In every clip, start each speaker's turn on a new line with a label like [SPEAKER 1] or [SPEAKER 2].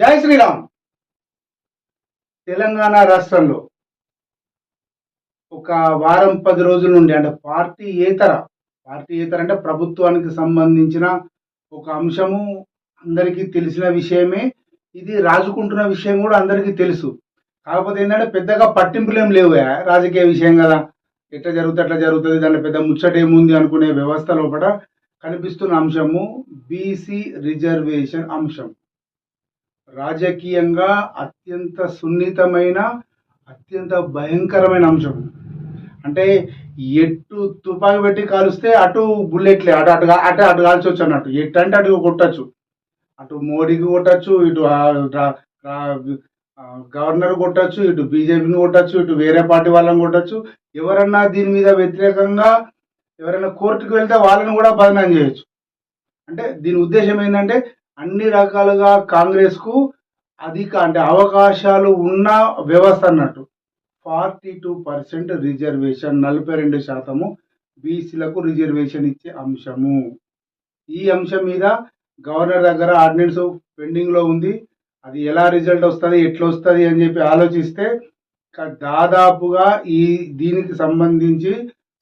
[SPEAKER 1] జై శ్రీరామ్. తెలంగాణ రాష్ట్రంలో ఒక వారం పది రోజుల నుండి అంటే పార్టీ ఏతర పార్టీ ఏతర అంటే ప్రభుత్వానికి సంబంధించిన ఒక అంశము అందరికీ తెలిసిన విషయమే. ఇది రాజుకుంటున్న విషయం కూడా అందరికీ తెలుసు. కాకపోతే ఏంటంటే పెద్దగా పట్టింపులు ఏం లేవు రాజకీయ విషయం కదా. ఎట్లా జరుగుతుంది అట్లా జరుగుతుంది దాంట్లో పెద్ద ముచ్చట ఏముంది అనుకునే వ్యవస్థ లోపల కనిపిస్తున్న అంశము బీసీ రిజర్వేషన్ అంశం. రాజకీయంగా అత్యంత సున్నితమైన అత్యంత భయంకరమైన అంశం. అంటే ఎటు తుపాకి పెట్టి కాలుస్తే అటు బుల్లెట్లే అటు అటు అటు అటు కాల్చొచ్చు అన్నట్టు. ఎటు అంటే అటు కొట్టచ్చు. అటు మోడీకి కొట్టచ్చు ఇటు గవర్నర్ కొట్టచ్చు ఇటు బీజేపీని కొట్టచ్చు ఇటు వేరే పార్టీ వాళ్ళని కొట్టచ్చు. ఎవరన్నా దీని మీద వ్యతిరేకంగా ఎవరైనా కోర్టుకు వెళ్తే వాళ్ళని కూడా బదనాం చేయొచ్చు. అంటే దీని ఉద్దేశం ఏంటంటే అన్ని రకాలుగా కాంగ్రెస్కు అధిక అంటే అవకాశాలు ఉన్న వ్యవస్థ అన్నట్టు. ఫార్టీ టూ పర్సెంట్ రిజర్వేషన్ నలభై రెండు శాతము బీసీలకు రిజర్వేషన్ ఇచ్చే అంశము. ఈ అంశం మీద గవర్నర్ దగ్గర ఆర్డినెన్స్ పెండింగ్లో ఉంది. అది ఎలా రిజల్ట్ వస్తుంది ఎట్లా వస్తుంది అని చెప్పి ఆలోచిస్తే దాదాపుగా ఈ దీనికి సంబంధించి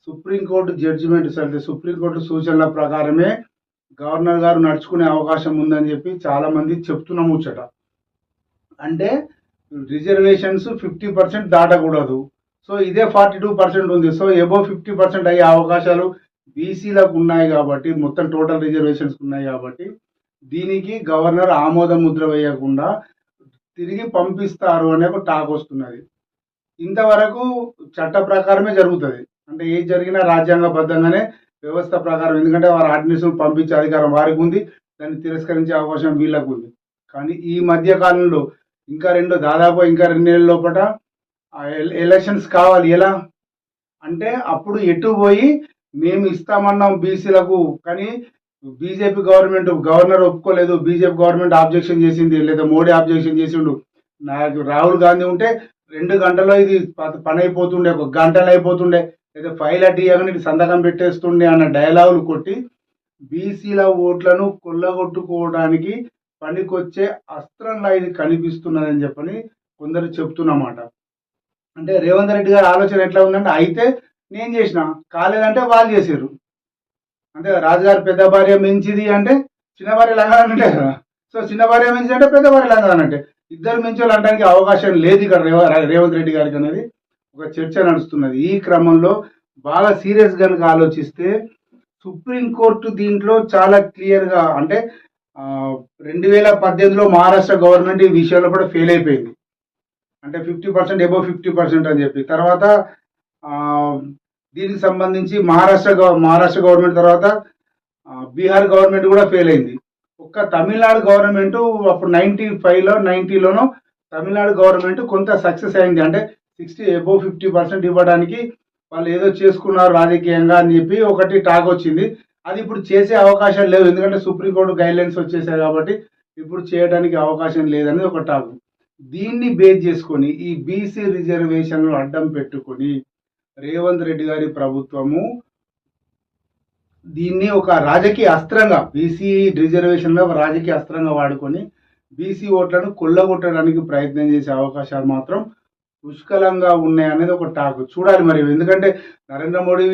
[SPEAKER 1] సుప్రీంకోర్టు జడ్జిమెంట్స్ అంటే సుప్రీంకోర్టు సూచనల ప్రకారమే గవర్నర్ గారు నడుచుకునే అవకాశం ఉందని చెప్పి చాలా మంది చెప్తున్న ముచ్చట. అంటే రిజర్వేషన్స్ ఫిఫ్టీ పర్సెంట్ దాటకూడదు. సో ఇదే ఫార్టీ టూ పర్సెంట్ ఉంది. సో ఎబో ఫిఫ్టీ పర్సెంట్ అయ్యే అవకాశాలు బీసీలకు ఉన్నాయి కాబట్టి మొత్తం టోటల్ రిజర్వేషన్స్ ఉన్నాయి కాబట్టి దీనికి గవర్నర్ ఆమోద ముద్ర వేయకుండా తిరిగి పంపిస్తారు అనే ఒక టాక్ వస్తున్నది. ఇంతవరకు చట్ట ప్రకారమే జరుగుతుంది. అంటే ఏది జరిగినా రాజ్యాంగబద్ధంగానే వ్యవస్థ ప్రకారం ఎందుకంటే వారు అడ్మిషన్ పంపించే అధికారం వారికి ఉంది దాన్ని తిరస్కరించే అవకాశం వీళ్ళకు ఉంది. కానీ ఈ మధ్య కాలంలో ఇంకా రెండు దాదాపు ఇంకా రెండేళ్ళ లోపల ఎలక్షన్స్ కావాలి. ఎలా? అంటే అప్పుడు ఎటు పోయి మేము ఇస్తామన్నాం బీసీలకు కానీ బీజేపీ గవర్నమెంట్ గవర్నర్ ఒప్పుకోలేదు బీజేపీ గవర్నమెంట్ ఆబ్జెక్షన్ చేసింది లేదా మోడీ ఆబ్జెక్షన్ చేసిండు. నాకు రాహుల్ గాంధీ ఉంటే రెండు గంటల్లో ఇది ప- పని అయిపోతుండే ఒక గంటలు అయిపోతుండే. లేదా ఫైల్ అట్టి ఇవ్వగానే సంతకం పెట్టేస్తుండే అన్న డైలాగులు కొట్టి బీసీల ఓట్లను కొల్లగొట్టుకోవడానికి పనికొచ్చే అస్త్రంలా ఇది కనిపిస్తున్నదని చెప్పని కొందరు చెప్తున్నమాట. అంటే రేవంత్ రెడ్డి గారి ఆలోచన ఎట్లా ఉందంటే అయితే నేను చేసిన కాలేదంటే వాళ్ళు చేసారు అంటే రాజుగారి పెద్ద భార్య మించిది అంటే చిన్న భార్య లంగానంటే కదా. సో చిన్న భార్య మించి అంటే పెద్ద భార్య లంగానంటే ఇద్దరు మించాలంటానికి అవకాశం లేదు ఇక్కడ రేవ- రేవంత్ రెడ్డి గారికి అనేది. ఒక చర్చ నడుస్తున్నది. ఈ క్రమంలో బాగా సీరియస్ కనుక ఆలోచిస్తే సుప్రీంకోర్టు దీంట్లో చాలా క్లియర్గా అంటే రెండు వేల పద్దెనిమిదిలో మహారాష్ట్ర గవర్నమెంట్ ఈ విషయంలో కూడా ఫెయిల్ అయిపోయింది. అంటే fifty percent above fifty percent అని చెప్పి. తర్వాత దీనికి సంబంధించి మహారాష్ట్ర మహారాష్ట్ర గవర్నమెంట్ తర్వాత బీహార్ గవర్నమెంట్ కూడా ఫెయిల్ అయింది. ఒక్క తమిళనాడు గవర్నమెంట్ అప్పుడు నైన్టీ ఫైవ్లో నైంటీలోనూ తమిళనాడు గవర్నమెంట్ కొంత సక్సెస్ అయింది. అంటే సిక్స్టీ ఎబో ఫిఫ్టీ పర్సెంట్ ఇవ్వడానికి వాళ్ళు ఏదో చేసుకున్నారు రాజకీయంగా అని చెప్పి ఒకటి టాక్ వచ్చింది. అది ఇప్పుడు చేసే అవకాశం లేదు. ఎందుకంటే సుప్రీంకోర్టు గైడ్లైన్స్ వచ్చేసాయి కాబట్టి ఇప్పుడు చేయడానికి అవకాశం లేదని ఒక టాక్. దీన్ని బేస్ చేసుకొని ఈ బీసీ రిజర్వేషన్లు అడ్డం పెట్టుకొని రేవంత్ రెడ్డి గారి ప్రభుత్వము దీన్ని ఒక రాజకీయ అస్త్రంగా బీసీ రిజర్వేషన్లో ఒక రాజకీయ అస్త్రంగా వాడుకొని బీసీ ఓట్లను కొల్లగొట్టడానికి ప్రయత్నం చేసే అవకాశాలు మాత్రం పుష్కలంగా ఉన్నాయి అనేది ఒక టాక్. చూడాలి మరి. ఎందుకంటే నరేంద్ర మోడీ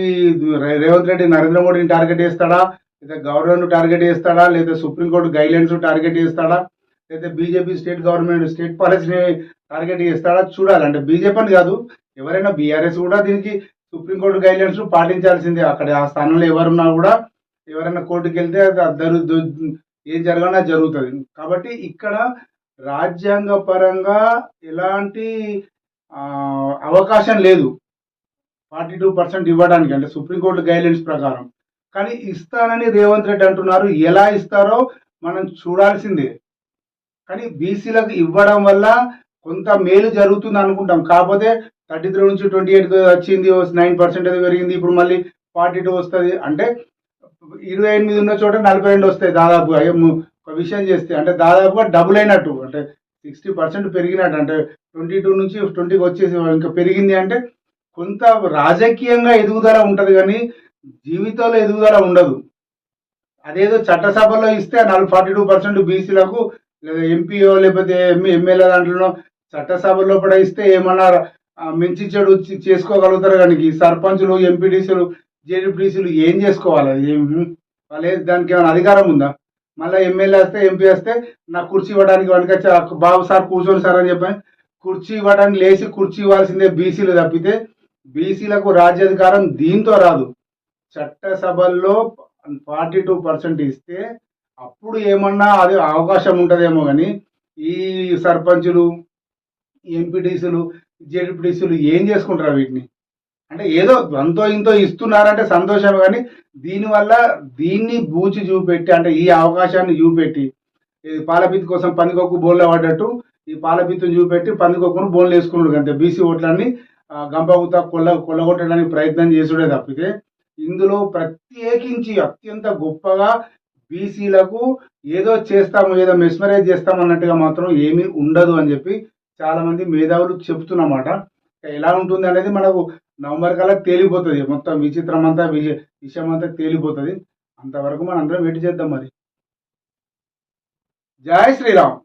[SPEAKER 1] రేవంత్ రెడ్డి నరేంద్ర మోడీని టార్గెట్ చేస్తాడా? లేదా గవర్నర్ను టార్గెట్ చేస్తాడా? లేదా సుప్రీంకోర్టు గైడ్లైన్స్ టార్గెట్ చేస్తాడా? లేదా బీజేపీ స్టేట్ గవర్నమెంట్ స్టేట్ పాలసీని టార్గెట్ చేస్తాడా? చూడాలి. అంటే బీజేపీ అని కాదు ఎవరైనా బీఆర్ఎస్ కూడా దీనికి సుప్రీంకోర్టు గైడ్లైన్స్ పాటించాల్సిందే. అక్కడ ఆ స్థానంలో ఎవరున్నా కూడా ఎవరైనా కోర్టుకి వెళ్తే అది అద్దరు ఏం జరగనా జరుగుతుంది. కాబట్టి ఇక్కడ రాజ్యాంగ పరంగా ఎలాంటి అవకాశం లేదు. ఫార్టీ టూ పర్సెంట్ ఇవ్వడానికి అంటే సుప్రీంకోర్టు గైడ్లైన్స్ ప్రకారం. కానీ ఇస్తానని రేవంత్ రెడ్డి అంటున్నారు. ఎలా ఇస్తారో మనం చూడాల్సిందే. కానీ బీసీలకు ఇవ్వడం వల్ల కొంత మేలు జరుగుతుంది అనుకుంటాం. కాకపోతే థర్టీ త్రీ నుంచి ట్వంటీ ఎయిట్ వచ్చింది నైన్ పర్సెంట్ అది పెరిగింది ఇప్పుడు మళ్ళీ ఫార్టీ టూ వస్తుంది. అంటే ఇరవై ఎనిమిది ఉన్న చోట నలభై రెండు వస్తాయి దాదాపుగా. ఒక విషయం చేస్తే అంటే దాదాపుగా డబుల్ అయినట్టు. అంటే సిక్స్టీ పర్సెంట్ పెరిగినట్టు అంటే ట్వంటీ టూ నుంచి ట్వంటీకి వచ్చేసి ఇంకా పెరిగింది అంటే కొంత రాజకీయంగా ఎదుగుదల ఉంటుంది కానీ జీవితంలో ఎదుగుదల ఉండదు. అదేదో చట్టసభలో ఇస్తే నలభై ఫార్టీ టూ పర్సెంట్ బీసీలకు లేదా ఎంపీఓ లేకపోతే ఎంఏ ఎమ్మెల్యే దాంట్లో చట్టసభ లోపల ఇస్తే ఏమన్నా మించి చెడు చేసుకోగలుగుతారు కానీ సర్పంచులు ఎంపీడీసీలు జేడీపీడీసీలు ఏం చేసుకోవాలి? అది ఏం వాళ్ళు దానికి ఏమైనా అధికారం ఉందా? మళ్ళీ ఎమ్మెల్యే వస్తే ఎంపీ వస్తే నాకు కుర్చీ ఇవ్వడానికి వెనకొచ్చి బాబు సార్ కూర్చొని సార్ అని చెప్పాను. కుర్చీ ఇవ్వడానికి లేచి కుర్చీ ఇవ్వాల్సిందే బీసీలు తప్పితే బీసీలకు రాజ్యాధికారం దీంతో రాదు. చట్టసభల్లో ఫార్టీ టూ పర్సెంట్ ఇస్తే అప్పుడు ఏమన్నా అది అవకాశం ఉంటుందేమో కానీ ఈ సర్పంచులు ఎంపీటీసీలు జెడ్పీటీసీలు ఏం చేసుకుంటారు వీటిని? అంటే ఏదో అంతో ఇంతో ఇస్తున్నారంటే సంతోషం కానీ దీనివల్ల దీన్ని బూచి చూపెట్టి అంటే ఈ అవకాశాన్ని చూపెట్టి ఈ పాలపిత్తి కోసం పందికొక్కు బోన్లో పడ్డట్టు ఈ పాలపిత్తిని చూపెట్టి పందికొక్కును బోన్లు వేసుకున్నాడు అంతే. బీసీ ఓట్లన్నీ గంపగుత కొల్ల కొల్లగొట్టడానికి ప్రయత్నం చేసుడే తప్పితే ఇందులో ప్రత్యేకించి అత్యంత గొప్పగా బీసీలకు ఏదో చేస్తాము ఏదో మెస్మరైజ్ చేస్తాం అన్నట్టుగా మాత్రం ఏమీ ఉండదు అని చెప్పి చాలా మంది మేధావులు చెప్తున్నమాట. ఎలా ఉంటుంది అనేది మనకు నవంబర్ కల్లా తేలిపోతుంది. మొత్తం విచిత్రం అంతా విషయం అంతా తేలిపోతుంది. అంతవరకు మనం అందరం వెయిట్ చేద్దాం మరి. జై శ్రీరామ్.